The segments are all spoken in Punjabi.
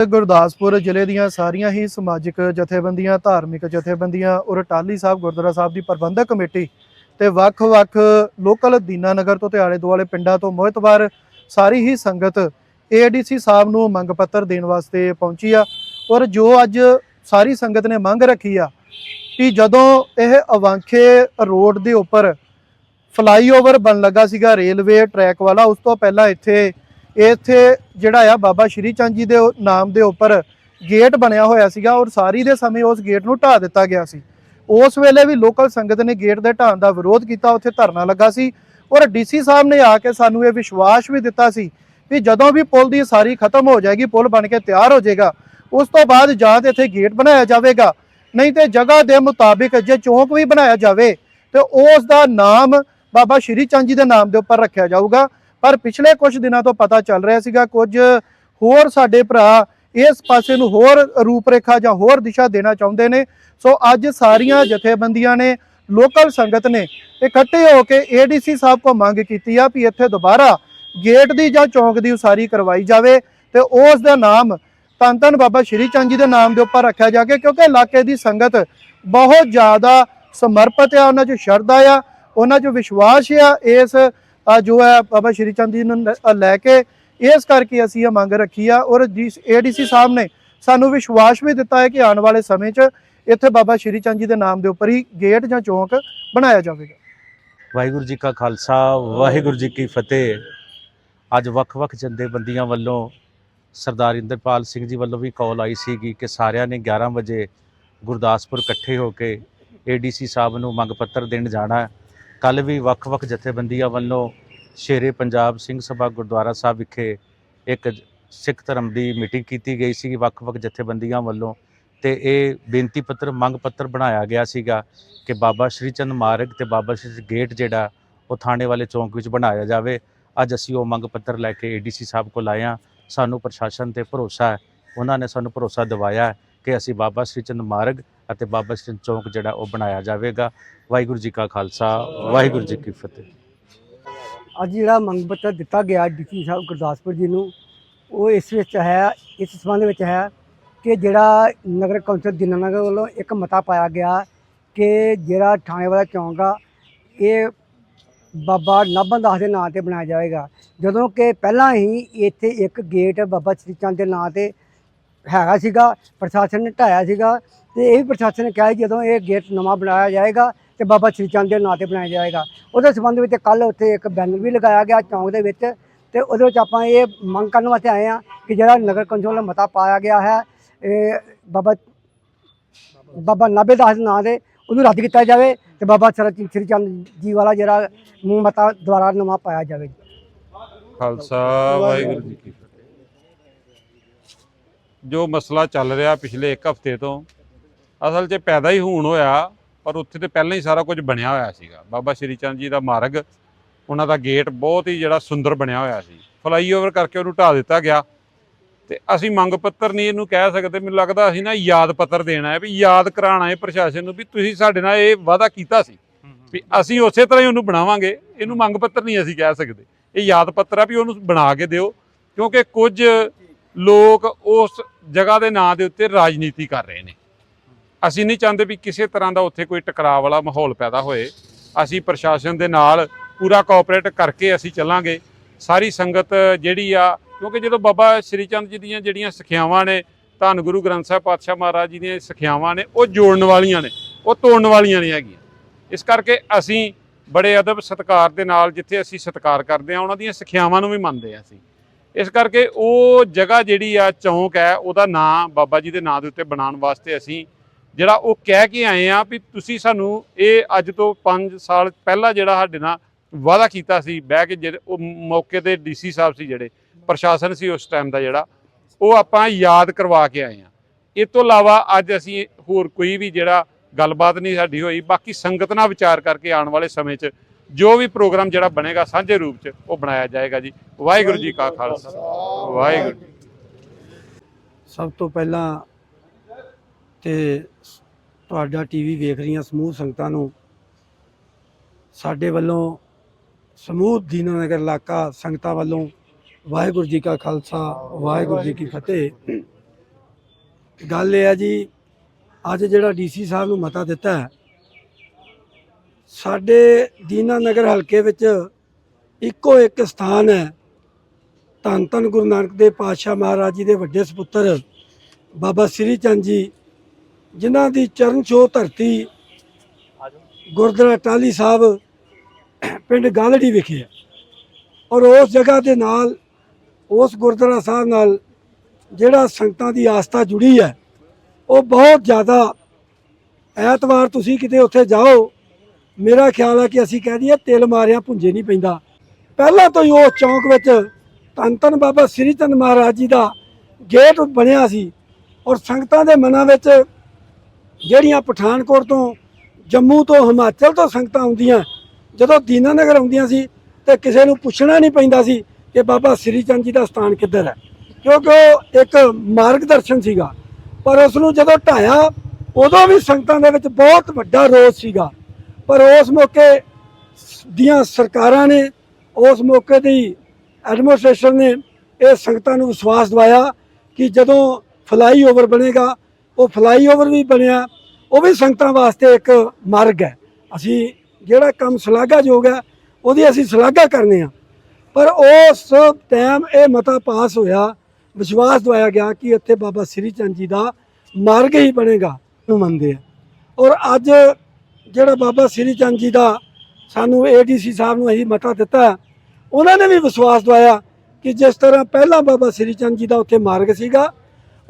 ਗੁਰਦਾਸਪੁਰ ਜ਼ਿਲ੍ਹੇ ਦੀਆਂ ਸਾਰੀਆਂ ਹੀ ਸਮਾਜਿਕ ਜਥੇਬੰਦੀਆਂ, ਧਾਰਮਿਕ ਜਥੇਬੰਦੀਆਂ ਔਰ ਟਾਲੀ ਸਾਹਿਬ, ਗੁਰਦੁਆਰਾ ਸਾਹਿਬ ਦੀ ਪ੍ਰਬੰਧਕ ਕਮੇਟੀ ਤੇ ਵੱਖ-ਵੱਖ ਲੋਕਲ ਦੀਨਾਨਗਰ ਤੋਂ ਤੇ ਆਲੇ ਦੁਆਲੇ ਪਿੰਡਾਂ ਤੋਂ ਮੋਹਤਵਾਰ ਸਾਰੀ ਹੀ ਸੰਗਤ ਏਡੀਸੀ ਸਾਹਿਬ ਨੂੰ ਮੰਗ ਪੱਤਰ ਦੇਣ ਵਾਸਤੇ ਪਹੁੰਚੀ ਆ ਔਰ ਜੋ ਅੱਜ ਸਾਰੀ ਸੰਗਤ ਨੇ ਮੰਗ ਰੱਖੀ ਆ ਕਿ ਜਦੋਂ ਇਹ ਅਵਾਂਖੇ ਰੋਡ ਦੇ ਉੱਪਰ ਫਲਾਈਓਵਰ ਬਣ ਲੱਗਾ ਸੀਗਾ ਰੇਲਵੇ ਟਰੈਕ ਵਾਲਾ, ਉਸ ਤੋਂ ਪਹਿਲਾਂ ਇੱਥੇ ਇੱਥੇ ਜਿਹੜਾ ਆ ਬਾਬਾ ਸ਼੍ਰੀ ਚੰਦ ਜੀ ਦੇ ਨਾਮ ਦੇ ਉੱਪਰ ਗੇਟ ਬਣਿਆ ਹੋਇਆ ਸੀਗਾ ਔਰ ਸਾਰੀ ਦੇ ਸਮੇਂ ਉਸ ਗੇਟ ਨੂੰ ਢਾਹ ਦਿੱਤਾ ਗਿਆ ਸੀ। ਉਸ ਵੇਲੇ ਵੀ ਲੋਕਲ ਸੰਗਤ ਨੇ ਗੇਟ ਦੇ ਢਾਣ ਦਾ ਵਿਰੋਧ ਕੀਤਾ, ਉੱਥੇ ਧਰਨਾ ਲੱਗਾ ਸੀ ਔਰ ਡੀਸੀ ਸਾਹਿਬ ਨੇ ਆ ਕੇ ਸਾਨੂੰ ਇਹ ਵਿਸ਼ਵਾਸ ਵੀ ਦਿੱਤਾ ਸੀ ਵੀ ਜਦੋਂ ਵੀ ਪੁਲ ਦੀ ਸਾਰੀ ਖਤਮ ਹੋ ਜਾਏਗੀ, ਪੁਲ ਬਣ ਕੇ ਤਿਆਰ ਹੋ ਜਾਏਗਾ, ਉਸ ਤੋਂ ਬਾਅਦ ਜਾਂ ਤੇ ਇੱਥੇ ਗੇਟ ਬਣਾਇਆ ਜਾਵੇਗਾ, ਨਹੀਂ ਤੇ ਜਗ੍ਹਾ ਦੇ ਮੁਤਾਬਿਕ ਜੇ ਚੌਂਕ ਵੀ ਬਣਾਇਆ ਜਾਵੇ ਤੇ ਉਸ ਦਾ ਨਾਮ ਬਾਬਾ ਸ਼੍ਰੀ ਚੰਦ ਜੀ ਦੇ ਨਾਮ ਦੇ ਉੱਪਰ ਰੱਖਿਆ ਜਾਊਗਾ ਪਰ ਪਿਛਲੇ ਕੁਝ ਦਿਨਾਂ ਤੋਂ ਪਤਾ ਚੱਲ ਰਿਹਾ ਸੀਗਾ, ਕੁਝ ਹੋਰ ਸਾਡੇ ਭਰਾ ਇਸ ਪਾਸੇ ਨੂੰ ਹੋਰ ਰੂਪਰੇਖਾ ਜਾਂ ਹੋਰ ਦਿਸ਼ਾ ਦੇਣਾ ਚਾਹੁੰਦੇ ਨੇ। ਸੋ ਅੱਜ ਸਾਰੀਆਂ ਜਥੇਬੰਦੀਆਂ ਨੇ, ਲੋਕਲ ਸੰਗਤ ਨੇ ਇਕੱਠੇ ਹੋ ਕੇ ਏਡੀਸੀ ਸਾਹਿਬ ਕੋ ਮੰਗ ਕੀਤੀ ਆ ਵੀ ਇੱਥੇ ਦੁਬਾਰਾ ਗੇਟ ਦੀ ਜਾਂ ਚੌਂਕ ਦੀ ਉਸਾਰੀ ਕਰਵਾਈ ਜਾਵੇ ਤੇ ਉਸ ਦਾ ਨਾਮ ਧੰਨ ਧੰਨ ਬਾਬਾ ਸ਼੍ਰੀ ਚੰਦ ਜੀ ਦੇ ਨਾਮ ਦੇ ਉੱਪਰ ਰੱਖਿਆ ਜਾ ਕੇ ਕਿਉਂਕਿ ਇਲਾਕੇ ਦੀ ਸੰਗਤ ਬਹੁਤ ਜ਼ਿਆਦਾ ਸਮਰਪਿਤ ਆ, ਉਹਨਾਂ 'ਚ ਸ਼ਰਧਾ ਆ, ਉਹਨਾਂ 'ਚ ਵਿਸ਼ਵਾਸ ਆ ਇਸ ਜੋ ਹੈ ਬਾਬਾ ਸ਼੍ਰੀ ਚੰਦ ਜੀ ਨੂੰ ਲ- ਲੈ ਕੇ ਇਸ ਕਰਕੇ ਅਸੀਂ ਇਹ ਮੰਗ ਰੱਖੀ ਆ ਔਰ ਏਡੀਸੀ ਸਾਹਿਬ ਨੇ ਸਾਨੂੰ ਵਿਸ਼ਵਾਸ ਵੀ ਦਿੱਤਾ ਹੈ ਕਿ ਆਉਣ ਵਾਲੇ ਸਮੇਂ 'ਚ ਇੱਥੇ ਬਾਬਾ ਸ਼੍ਰੀ ਚੰਦ ਜੀ ਦੇ ਨਾਮ ਦੇ ਉੱਪਰ ਹੀ ਗੇਟ ਜਾਂ ਚੌਂਕ ਬਣਾਇਆ ਜਾਵੇਗਾ। ਵਾਹਿਗੁਰੂ ਜੀ ਕਾ ਖਾਲਸਾ, ਵਾਹਿਗੁਰੂ ਜੀ ਕੀ ਫਤਿਹ। ਅੱਜ ਵੱਖ-ਵੱਖ ਜਥੇਬੰਦੀਆਂ ਵੱਲੋਂ ਸਰਦਾਰ ਇੰਦਰਪਾਲ ਸਿੰਘ ਜੀ ਵੱਲੋਂ ਵੀ ਕਾਲ ਆਈ ਸੀਗੀ ਕਿ ਸਾਰਿਆਂ ਨੇ 11 ਵਜੇ ਗੁਰਦਾਸਪੁਰ ਇਕੱਠੇ ਹੋ ਕੇ ਏਡੀਸੀ ਸਾਹਿਬ ਨੂੰ ਮੰਗ ਪੱਤਰ ਦੇਣ ਜਾਣਾ ਕੱਲ ਵੀ ਵੱਖ-ਵੱਖ ਜਥੇਬੰਦੀਆਂ ਵੱਲੋਂ ਸ਼ੇਰੇ ਪੰਜਾਬ ਸਿੰਘ ਸਭਾ ਗੁਰਦੁਆਰਾ ਸਾਹਿਬ ਵਿਖੇ ਇੱਕ ਸਿੱਖ ਧਰਮ ਦੀ ਮੀਟਿੰਗ ਕੀਤੀ ਗਈ ਸੀ ਵੱਖ-ਵੱਖ ਜਥੇਬੰਦੀਆਂ ਵੱਲੋਂ ਤੇ ਇਹ ਬੇਨਤੀ ਪੱਤਰ, ਮੰਗ ਪੱਤਰ ਬਣਾਇਆ ਗਿਆ ਸੀਗਾ ਕਿ ਬਾਬਾ ਸ਼੍ਰੀ ਚੰਦ ਮਾਰਗ ਤੇ ਬਾਬਾ ਸ਼੍ਰੀ ਗੇਟ ਜਿਹੜਾ, ਉਹ ਥਾਣੇ ਵਾਲੇ ਚੌਂਕ ਵਿੱਚ ਬਣਾਇਆ ਜਾਵੇ। ਅੱਜ ਅਸੀਂ ਉਹ ਮੰਗ ਪੱਤਰ ਲੈ ਕੇ ਏਡੀਸੀ ਸਾਹਿਬ ਕੋਲ ਆਏ ਹਾਂ। ਸਾਨੂੰ ਪ੍ਰਸ਼ਾਸਨ ਤੇ ਭਰੋਸਾ ਹੈ, ਉਹਨਾਂ ਨੇ ਸਾਨੂੰ ਭਰੋਸਾ ਦਿਵਾਇਆ ਕਿ ਅਸੀਂ ਬਾਬਾ ਸ਼੍ਰੀ ਚੰਦ ਮਾਰਗ ਅਤੇ ਬਾਬਾ ਸ਼੍ਰੀ ਚੰਦ ਚੌਂਕ ਜਿਹੜਾ ਉਹ ਬਣਾਇਆ ਜਾਵੇਗਾ। ਵਾਹਿਗੁਰੂ ਜੀ ਕਾ ਖਾਲਸਾ, ਵਾਹਿਗੁਰੂ ਜੀ ਕੀ ਫਤਿਹ। ਅੱਜ ਜਿਹੜਾ ਮੰਗ ਪੱਤਰ ਦਿੱਤਾ ਗਿਆ ਡੀਸੀ ਸਾਹਿਬ ਗੁਰਦਾਸਪੁਰ ਜੀ ਨੂੰ, ਉਹ ਇਸ ਵਿੱਚ ਹੈ, ਇਸ ਸੰਬੰਧ ਵਿੱਚ ਹੈ ਕਿ ਜਿਹੜਾ ਨਗਰ ਕੌਂਸਲ ਦੀਨਾਨਗਰ ਵੱਲੋਂ ਇੱਕ ਮਤਾ ਪਾਇਆ ਗਿਆ ਕਿ ਜਿਹੜਾ ਥਾਣੇ ਵਾਲਾ ਚੌਂਕ ਆ, ਇਹ ਬਾਬਾ ਨਾਭਨ ਦਾਸ ਦੇ ਨਾਂ ਤੇ ਬਣਾਇਆ ਜਾਵੇਗਾ। ਜਦੋਂ ਕਿ ਪਹਿਲਾਂ ਹੀ ਇੱਥੇ ਇੱਕ ਗੇਟ ਬਾਬਾ ਸ੍ਰੀ ਚੰਦ ਦੇ ਨਾਂ ਤੇ ਹੈਗਾ ਸੀਗਾ, ਪ੍ਰਸ਼ਾਸਨ ਨੇ ਢਾਇਆ ਸੀਗਾ ਤੇ ਇਹ ਵੀ ਪ੍ਰਸ਼ਾਸਨ ਨੇ ਕਿਹਾ ਸੀ ਜਦੋਂ ਇਹ ਗੇਟ ਨਵਾਂ ਬਣਾਇਆ ਜਾਏਗਾ ਤੇ ਬਾਬਾ ਸ੍ਰੀ ਚੰਦ ਦੇ ਨਾਂ ਤੇ ਬਣਾਇਆ ਜਾਏਗਾ। ਉਹਦੇ ਸੰਬੰਧ ਵਿੱਚ ਕੱਲ ਉੱਥੇ ਇੱਕ ਬੈਨਰ ਵੀ ਲਗਾਇਆ ਗਿਆ ਚੌਂਕ ਦੇ ਵਿੱਚ ਤੇ ਉਹਦੇ ਵਿੱਚ ਆਪਾਂ ਇਹ ਮੰਗ ਕਰਨ ਵਾਸਤੇ ਆਏ ਆ ਕਿ ਜਿਹੜਾ ਨਗਰ ਕੌਂਸਲ ਵੱਲੋਂ ਮਤਾ ਪਾਇਆ ਗਿਆ ਹੈ, ਇਹ ਬਾਬਾ ਬਾਬਾ ਨਾਭੇ ਦਾਸ ਨਾਂ ਦੇ ਉਹਨੂੰ ਰੱਦ ਕੀਤਾ ਜਾਵੇ ਤੇ ਬਾਬਾ ਸ੍ਰੀ ਚੰਦ ਜੀ ਵਾਲਾ ਜਿਹੜਾ ਮਤਾ ਦੁਆਰਾ ਨਵਾਂ ਪਾਇਆ ਜਾਵੇ। ਖਾਲਸਾ, ਵਾਹਿਗੁਰੂ ਜੀ ਕੀ ਫਤਿਹ। ਜੋ ਮਸਲਾ ਚੱਲ ਰਿਹਾ ਪਿਛਲੇ 1 ਹਫ਼ਤੇ ਤੋਂ ਅਸਲ 'ਚ ਪੈਦਾ ਹੀ ਹੋਣ ਹੋਇਆ ਪਰ ਉੱਥੇ ਤੇ ਪਹਿਲਾਂ ਹੀ ਸਾਰਾ ਕੁਝ ਬਣਿਆ ਹੋਇਆ ਸੀਗਾ। ਬਾਬਾ ਸ਼੍ਰੀ ਚੰਦ ਜੀ ਦਾ ਮਾਰਗ ਉਹਨਾਂ ਦਾ ਗੇਟ ਬਹੁਤ ਹੀ ਜਿਹੜਾ ਸੁੰਦਰ ਬਣਿਆ ਹੋਇਆ ਸੀ। ਫਲਾਈਓਵਰ ਕਰਕੇ ਉਹਨੂੰ ਢਾ ਦਿੱਤਾ ਗਿਆ। ਤੇ ਅਸੀਂ ਮੰਗ ਪੱਤਰ ਨਹੀਂ ਇਹਨੂੰ ਕਹਿ ਸਕਦੇ। ਮੈਨੂੰ ਲੱਗਦਾ ਅਸੀਂ ਨਾ ਯਾਦ ਪੱਤਰ ਦੇਣਾ ਹੈ ਵੀ ਯਾਦ ਕਰਾਉਣਾ ਹੈ ਪ੍ਰਸ਼ਾਸਨ ਨੂੰ ਵੀ ਤੁਸੀਂ ਸਾਡੇ ਨਾਲ ਇਹ ਵਾਅਦਾ ਕੀਤਾ ਸੀ। ਵੀ ਅਸੀਂ ਉਸੇ ਤਰ੍ਹਾਂ ਹੀ ਉਹਨੂੰ ਬਣਾਵਾਂਗੇ। ਇਹਨੂੰ ਮੰਗ ਪੱਤਰ ਨਹੀਂ ਅਸੀਂ ਕਹਿ ਸਕਦੇ। ਇਹ ਯਾਦ ਪੱਤਰ ਆ ਵੀ ਉਹਨੂੰ ਬਣਾ ਕੇ ਦਿਓ ਕਿਉਂਕਿ ਕੁਝ ਲੋਕ ਉਸ ਜਗ੍ਹਾ ਦੇ ਨਾਂ ਦੇ ਉੱਤੇ ਰਾਜਨੀਤੀ ਕਰ ਰਹੇ ਨੇ। ਅਸੀਂ ਨਹੀਂ ਚਾਹੁੰਦੇ ਵੀ ਕਿਸੇ ਤਰ੍ਹਾਂ ਦਾ ਉੱਥੇ ਕੋਈ ਟਕਰਾਅ ਵਾਲਾ ਮਾਹੌਲ ਪੈਦਾ ਹੋਏ। ਅਸੀਂ ਪ੍ਰਸ਼ਾਸਨ ਦੇ ਨਾਲ ਪੂਰਾ ਕੋਆਪਰੇਟ ਕਰਕੇ ਅਸੀਂ ਚੱਲਾਂਗੇ। ਸਾਰੀ ਸੰਗਤ ਜਿਹੜੀ ਆ, ਕਿਉਂਕਿ ਜਦੋਂ ਬਾਬਾ ਸ਼੍ਰੀ ਚੰਦ ਜੀ ਦੀਆਂ ਜਿਹੜੀਆਂ ਸਿੱਖਿਆਵਾਂ ਨੇ, ਧੰਨ ਗੁਰੂ ਗ੍ਰੰਥ ਸਾਹਿਬ ਪਾਤਸ਼ਾਹ ਮਹਾਰਾਜ ਜੀ ਦੀਆਂ ਸਿੱਖਿਆਵਾਂ ਨੇ, ਉਹ ਜੋੜਨ ਵਾਲੀਆਂ ਨੇ, ਉਹ ਤੋੜਨ ਵਾਲੀਆਂ ਨਹੀਂ ਹੈਗੀਆਂ। ਇਸ ਕਰਕੇ ਅਸੀਂ ਬੜੇ ਅਦਬ ਸਤਿਕਾਰ ਦੇ ਨਾਲ ਜਿੱਥੇ ਅਸੀਂ ਸਤਿਕਾਰ ਕਰਦੇ ਆ ਉਹਨਾਂ ਦੀਆਂ ਸਿੱਖਿਆਵਾਂ ਨੂੰ ਵੀ ਮੰਨਦੇ ਆ ਅਸੀਂ। ਇਸ ਕਰਕੇ ਉਹ ਜਗ੍ਹਾ ਜਿਹੜੀ ਆ ਚੌਂਕ ਹੈ, ਉਹਦਾ ਨਾਂ ਬਾਬਾ ਜੀ ਦੇ ਨਾਂ ਦੇ ਉੱਤੇ ਬਣਾਉਣ ਵਾਸਤੇ ਅਸੀਂ ਜਿਹੜਾ ਉਹ ਕਹਿ ਕੇ ਆਏ ਆ ਵੀ ਤੁਸੀਂ ਸਾਨੂੰ ਇਹ ਅੱਜ ਤੋਂ 5 ਸਾਲ ਪਹਿਲਾਂ ਜਿਹੜਾ ਸਾਡੇ ਨਾਲ ਵਾਅਦਾ ਕੀਤਾ ਸੀ, ਬਹਿ ਕੇ ਜਿਹੜੇ ਉਹ ਮੌਕੇ ਤੇ ਡੀਸੀ ਸਾਹਿਬ ਸੀ ਜਿਹੜੇ, ਪ੍ਰਸ਼ਾਸਨ ਸੀ ਉਸ ਟਾਈਮ ਦਾ ਜਿਹੜਾ, ਉਹ ਆਪਾਂ ਯਾਦ ਕਰਵਾ ਕੇ ਆਏ ਆ। ਇਹ ਤੋਂ ਇਲਾਵਾ ਅੱਜ ਅਸੀਂ ਹੋਰ ਕੋਈ ਵੀ ਜਿਹੜਾ ਗੱਲਬਾਤ ਨਹੀਂ ਸਾਡੀ ਹੋਈ, ਬਾਕੀ ਸੰਗਤ ਨਾਲ ਵਿਚਾਰ ਕਰਕੇ ਆਉਣ ਵਾਲੇ ਸਮੇਂ 'ਚ ਜੋ ਵੀ ਪ੍ਰੋਗਰਾਮ ਜਿਹੜਾ ਬਣੇਗਾ ਸਾਂਝੇ ਰੂਪ 'ਚ ਉਹ ਬਣਾਇਆ ਜਾਏਗਾ ਜੀ। ਵਾਹਿਗੁਰੂ ਜੀ ਕਾ ਖਾਲਸਾ। ਵਾਹਿਗੁਰੂ। ਸਭ ਤੋਂ ਪਹਿਲਾਂ ਤੇ ਤੁਹਾਡਾ ਟੀਵੀ ਵੇਖ ਰਹੀਆਂ ਸਮੂਹ ਸੰਗਤਾਂ ਨੂੰ, ਸਾਡੇ ਵੱਲੋਂ ਸਮੂਹ ਦੀਨਾਨਗਰ ਇਲਾਕਾ ਸੰਗਤਾਂ ਵੱਲੋਂ ਵਾਹਿਗੁਰੂ ਜੀ ਕਾ ਖਾਲਸਾ, ਵਾਹਿਗੁਰੂ ਜੀ ਕੀ ਫਤਿਹ। ਗੱਲ ਇਹ ਹੈ ਜੀ, ਅੱਜ ਜਿਹੜਾ ਡੀਸੀ ਸਾਹਿਬ ਨੂੰ ਮਤਾ ਦਿੱਤਾ ਹੈ, ਸਾਡੇ ਦੀਨਾ ਨਗਰ ਹਲਕੇ ਵਿੱਚ ਇੱਕੋ ਇੱਕ ਸਥਾਨ ਹੈ, ਧੰਨ ਧੰਨ ਗੁਰੂ ਨਾਨਕ ਦੇਵ ਪਾਤਸ਼ਾਹ ਮਹਾਰਾਜ ਜੀ ਦੇ ਵੱਡੇ ਸੁਪੁੱਤਰ ਬਾਬਾ ਸ੍ਰੀ ਚੰਦ ਜੀ ਜਿਨ੍ਹਾਂ ਦੀ ਚਰਨ ਛੋਹ ਧਰਤੀ ਗੁਰਦੁਆਰਾ ਟਾਲੀ ਸਾਹਿਬ, ਪਿੰਡ ਗਾਲੜੀ ਵਿਖੇ ਹੈ। ਔਰ ਉਸ ਜਗ੍ਹਾ ਦੇ ਨਾਲ, ਉਸ ਗੁਰਦੁਆਰਾ ਸਾਹਿਬ ਨਾਲ ਜਿਹੜਾ ਸੰਗਤਾਂ ਦੀ ਆਸਥਾ ਜੁੜੀ ਹੈ, ਉਹ ਬਹੁਤ ਜ਼ਿਆਦਾ ਐਤਵਾਰ ਤੁਸੀਂ ਕਿਤੇ ਉੱਥੇ ਜਾਓ, ਮੇਰਾ ਖਿਆਲ ਹੈ ਕਿ ਅਸੀਂ ਕਹਿ ਦਈਏ ਤਿਲ ਮਾਰਿਆ, ਭੁੰਜੇ ਨਹੀਂ ਪੈਂਦਾ। ਪਹਿਲਾਂ ਤੋਂ ਹੀ ਉਸ ਚੌਂਕ ਵਿੱਚ ਧੰਨ ਧੰਨ ਬਾਬਾ ਸ੍ਰੀ ਚੰਦ ਮਹਾਰਾਜ ਜੀ ਦਾ ਗੇਟ ਬਣਿਆ ਸੀ ਔਰ ਸੰਗਤਾਂ ਦੇ ਮਨਾਂ ਵਿੱਚ ਜਿਹੜੀਆਂ ਪਠਾਨਕੋਟ ਤੋਂ, ਜੰਮੂ ਤੋਂ, ਹਿਮਾਚਲ ਤੋਂ ਸੰਗਤਾਂ ਆਉਂਦੀਆਂ, ਜਦੋਂ ਦੀਨਾਨਗਰ ਆਉਂਦੀਆਂ ਸੀ ਤੇ ਕਿਸੇ ਨੂੰ ਪੁੱਛਣਾ ਨਹੀਂ ਪੈਂਦਾ ਸੀ ਕਿ ਬਾਬਾ ਸ੍ਰੀ ਚੰਦ ਜੀ ਦਾ ਸਥਾਨ ਕਿੱਧਰ ਹੈ। ਕਿਉਂਕਿ ਉਹ ਇੱਕ ਮਾਰਗਦਰਸ਼ਨ ਸੀਗਾ, ਪਰ ਉਸ ਨੂੰ ਜਦੋਂ ਢਾਇਆ, ਉਦੋਂ ਵੀ ਸੰਗਤਾਂ ਦੇ ਵਿੱਚ ਬਹੁਤ ਵੱਡਾ ਰੋਸ ਸੀਗਾ। ਪਰ ਉਸ ਮੌਕੇ ਦੀਆਂ ਸਰਕਾਰਾਂ ਨੇ, ਉਸ ਮੌਕੇ ਦੀ ਐਡਮਿਨਿਸਟ੍ਰੇਸ਼ਨ ਨੇ ਇਹ ਸੰਗਤਾਂ ਨੂੰ ਵਿਸ਼ਵਾਸ ਦਿਵਾਇਆ ਕਿ ਜਦੋਂ ਫਲਾਈਓਵਰ ਬਣੇਗਾ ਉਹ ਫਲਾਈਓਵਰ ਵੀ ਬਣਿਆ, ਉਹ ਵੀ ਸੰਗਤਾਂ ਵਾਸਤੇ ਇੱਕ ਮਾਰਗ ਹੈ। ਅਸੀਂ ਜਿਹੜਾ ਕੰਮ ਸ਼ਲਾਘਾਯੋਗ ਹੈ, ਉਹਦੀ ਅਸੀਂ ਸ਼ਲਾਘਾ ਕਰਨੇ ਆ ਪਰ ਉਸ ਟਾਈਮ ਇਹ ਮਤਾ ਪਾਸ ਹੋਇਆ, ਵਿਸ਼ਵਾਸ ਦਵਾਇਆ ਗਿਆ ਕਿ ਇੱਥੇ ਬਾਬਾ ਸ੍ਰੀ ਚੰਦ ਜੀ ਦਾ ਮਾਰਗ ਹੀ ਬਣੇਗਾ ਨੂੰ ਮੰਨਦੇ ਆ ਔਰ ਅੱਜ ਜਿਹੜਾ ਬਾਬਾ ਸ੍ਰੀ ਚੰਦ ਜੀ ਦਾ ਸਾਨੂੰ ਏਡੀਸੀ ਸਾਹਿਬ ਨੂੰ ਅਸੀਂ ਮਤਾ ਦਿੱਤਾ ਉਹਨਾਂ ਨੇ ਵੀ ਵਿਸ਼ਵਾਸ ਦਵਾਇਆ ਕਿ ਜਿਸ ਤਰ੍ਹਾਂ ਪਹਿਲਾਂ ਬਾਬਾ ਸ੍ਰੀ ਚੰਦ ਜੀ ਦਾ ਉੱਥੇ ਮਾਰਗ ਸੀਗਾ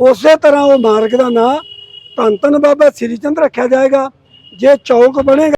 ਉਸੇ ਤਰ੍ਹਾਂ ਉਹ ਮਾਰਗ ਦਾ ਨਾਂ ਧੰਨ ਧੰਨ ਬਾਬਾ ਸ੍ਰੀ ਚੰਦ ਰੱਖਿਆ ਜਾਏਗਾ, ਜੇ ਚੌਕ ਬਣੇਗਾ